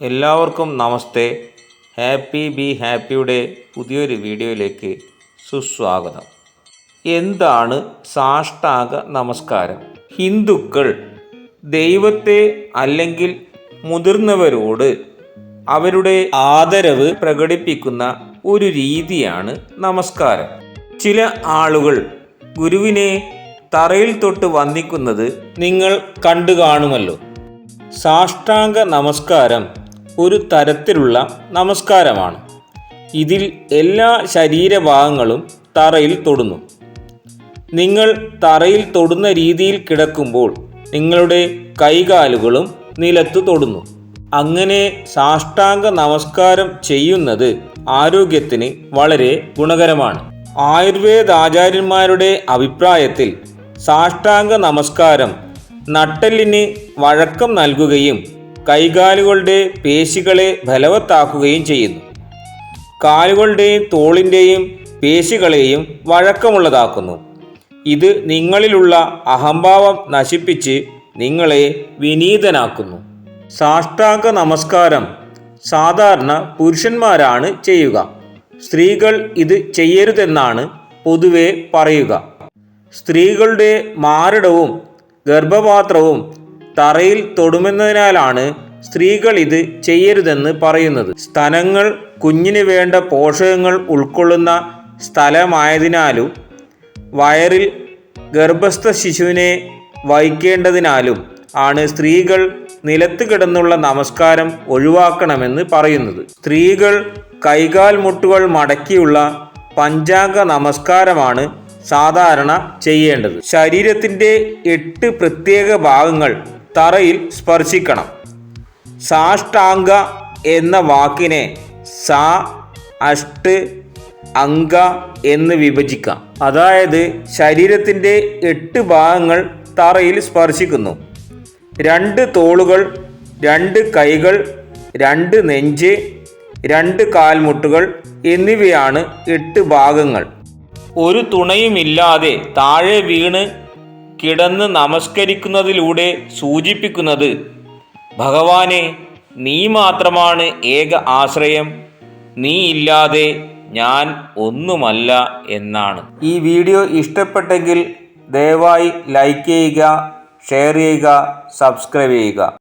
എല്ലാവർക്കും നമസ്തേ. Happy be ഹാപ്പിയുടെ പുതിയൊരു വീഡിയോയിലേക്ക് സുസ്വാഗതം. എന്താണ് സാഷ്ടാംഗ നമസ്കാരം? ഹിന്ദുക്കൾ ദൈവത്തെ അല്ലെങ്കിൽ മുതിർന്നവരോട് അവരുടെ ആദരവ് പ്രകടിപ്പിക്കുന്ന ഒരു രീതിയാണ് നമസ്കാരം. ചില ആളുകൾ ഗുരുവിനെ തറയിൽ തൊട്ട് വന്ദിക്കുന്നത് നിങ്ങൾ കണ്ടു കാണുമല്ലോ സാഷ്ടാംഗ നമസ്കാരം ഒരു തരത്തിലുള്ള നമസ്കാരമാണ്. ഇതിൽ എല്ലാ ശരീരഭാഗങ്ങളും തറയിൽ തൊടുന്നു. നിങ്ങൾ തറയിൽ തൊടുന്ന രീതിയിൽ കിടക്കുമ്പോൾ നിങ്ങളുടെ കൈകാലുകളും നിലത്ത് തൊടുന്നു. അങ്ങനെ സാഷ്ടാംഗ നമസ്കാരം ചെയ്യുന്നത് ആരോഗ്യത്തിന് വളരെ ഗുണകരമാണ്. ആയുർവേദ ആചാര്യന്മാരുടെ അഭിപ്രായത്തിൽ സാഷ്ടാംഗ നമസ്കാരം നട്ടെല്ലിന് വഴക്കം നൽകുകയും കൈകാലുകളുടെ പേശികളെ ബലവത്താക്കുകയും ചെയ്യുന്നു. കാലുകളുടെയും തോളിന്റെയും പേശികളെയും വഴക്കമുള്ളതാക്കുന്നു. ഇത് നിങ്ങളിലുള്ള അഹംഭാവം നശിപ്പിച്ച് നിങ്ങളെ വിനീതനാക്കുന്നു. സാഷ്ടാംഗ നമസ്കാരം സാധാരണ പുരുഷന്മാരാണ് ചെയ്യുക. സ്ത്രീകൾ ഇത് ചെയ്യരുതെന്നാണ് പൊതുവെ പറയുക. സ്ത്രീകളുടെ മാരടവും ഗർഭപാത്രവും തറയിൽ തൊടുമെന്നതിനാലാണ് സ്ത്രീകൾ ഇത് ചെയ്യരുതെന്ന് പറയുന്നത്. സ്തനങ്ങൾ കുഞ്ഞിന് വേണ്ട പോഷകങ്ങൾ ഉൾക്കൊള്ളുന്ന സ്ഥലമായതിനാലും വയറിൽ ഗർഭസ്ഥ ശിശുവിനെ വഹിക്കേണ്ടതിനാലും ആണ് സ്ത്രീകൾ നിലത്ത് കിടന്നുള്ള നമസ്കാരം ഒഴിവാക്കണമെന്ന് പറയുന്നത്. സ്ത്രീകൾ കൈകാൽ മുട്ടുകൾ മടക്കിയുള്ള പഞ്ചാംഗ നമസ്കാരമാണ് സാധാരണ ചെയ്യേണ്ടത്. ശരീരത്തിന്റെ എട്ട് പ്രത്യേക ഭാഗങ്ങൾ തറയിൽ സ്പർശിക്കണം. സാഷ്ടാംഗ എന്ന വാക്കിനെ സാ അഷ്ട് അംഗ എന്ന് വിഭജിക്കാം. അതായത് ശരീരത്തിന്റെ എട്ട് ഭാഗങ്ങൾ തറയിൽ സ്പർശിക്കുന്നു. രണ്ട് തോളുകൾ രണ്ട് കൈകൾ രണ്ട് നെഞ്ച് രണ്ട് കാൽമുട്ടുകൾ എന്നിവയാണ് എട്ട് ഭാഗങ്ങൾ. ഒരു തുണയുമില്ലാതെ താഴെ വീണ് കിടന്ന് നമസ്കരിക്കുന്നതിലൂടെ സൂചിപ്പിക്കുന്നത് ഭഗവാനെ നീ മാത്രമാണ് ഏക ആശ്രയം. നീ ഇല്ലാതെ ഞാൻ ഒന്നുമല്ല എന്നാണ്. ഈ വീഡിയോ ഇഷ്ടപ്പെട്ടെങ്കിൽ ദയവായി ലൈക്ക് ചെയ്യുക ഷെയർ ചെയ്യുക സബ്സ്ക്രൈബ് ചെയ്യുക.